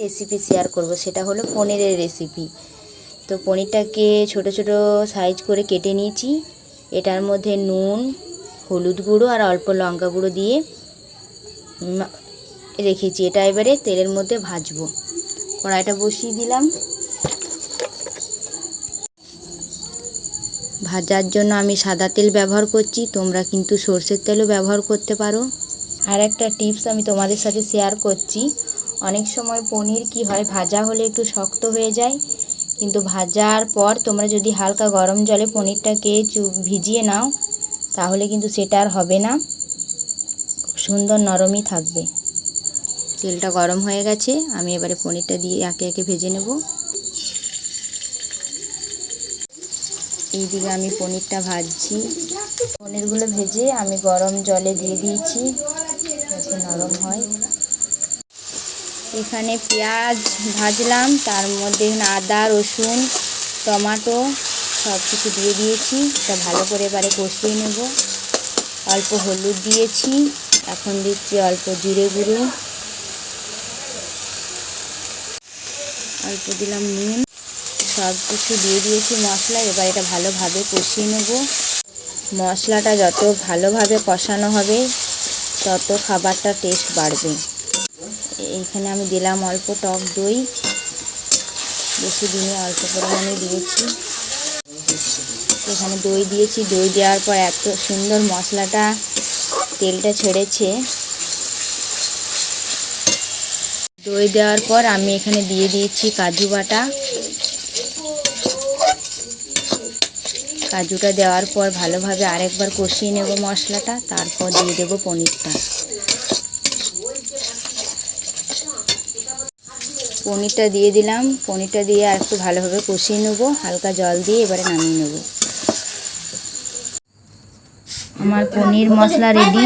Recipe share করব। সেটা হলো পনিরের রেসিপি তো পনিরটাকে ছোট ছোট সাইজ করে কেটে নিয়েছি। এটার মধ্যে নুন, হলুদ গুঁড়ো আর অল্প লঙ্কা গুঁড়ো দিয়ে রেখেছি। এটা এবারে তেলের মধ্যে ভাজবো। কড়াইটা বসিয়ে দিলাম। ভাজার জন্য আমি সাদা তেল ব্যবহার করছি। তোমরা কিন্তু সর্ষের তেলও ব্যবহার করতে পারো। আর একটা টিপস আমি তোমাদের সাথে শেয়ার করছি। অনেক সময় পনির কি হয়, ভাজা হলে একটু শক্ত হয়ে যায়। কিন্তু ভাজার পর তোমরা যদি হালকা গরম জলে পনিরটাকে চু ভিজিয়ে নাও, তাহলে কিন্তু সেটা আর হবে না। সুন্দর নরমই থাকবে। তেলটা গরম হয়ে গেছে, আমি এবারে পনিরটা দিয়ে একে একে ভেজে নেব। এইদিকে আমি পনিরটা ভাজছি। পনিরগুলো ভেজে আমি গরম জলে দিয়ে দিয়েছি, যাতে নরম হয়। এখানে পেঁয়াজ ভাজলাম, তার মধ্যে আদা, রসুন, টমাটো সব কিছু দিয়ে দিয়েছি। এটা ভালো করে এবারে কষিয়ে নেব। অল্প হলুদ দিয়েছি, এখন দিচ্ছি অল্প জিরে গুঁড়ো। অল্প দিলাম নুন। সব কিছু দিয়ে দিয়েছি মশলা, এবার এটা ভালোভাবে কষিয়ে নেব। মশলাটা যত ভালোভাবে কষানো হবে, তত খাবারটা টেস্ট বাড়বে। এইখানে আমি দিলাম অল্প টক দই। বেশি দিনে অল্প পরিমাণে দিয়েছি। এখানে দই দিয়েছি। দই দেওয়ার পর এত সুন্দর মশলাটা তেলটা ছেড়েছে। দই দেওয়ার পর আমি এখানে দিয়ে দিয়েছি কাজু বাটা। কাজুটা দেওয়ার পর ভালোভাবে আরেকবার কষিয়ে নেব মশলাটা। তারপর দিয়ে দেবো পনিরটা। পনিরটা দিয়ে দিলাম। পনিরটা দিয়ে আর একটু ভালোভাবে কষিয়ে নেব। হালকা জল দিয়ে এবারে নামিয়ে নেব। আমার পনির মশলা রেডি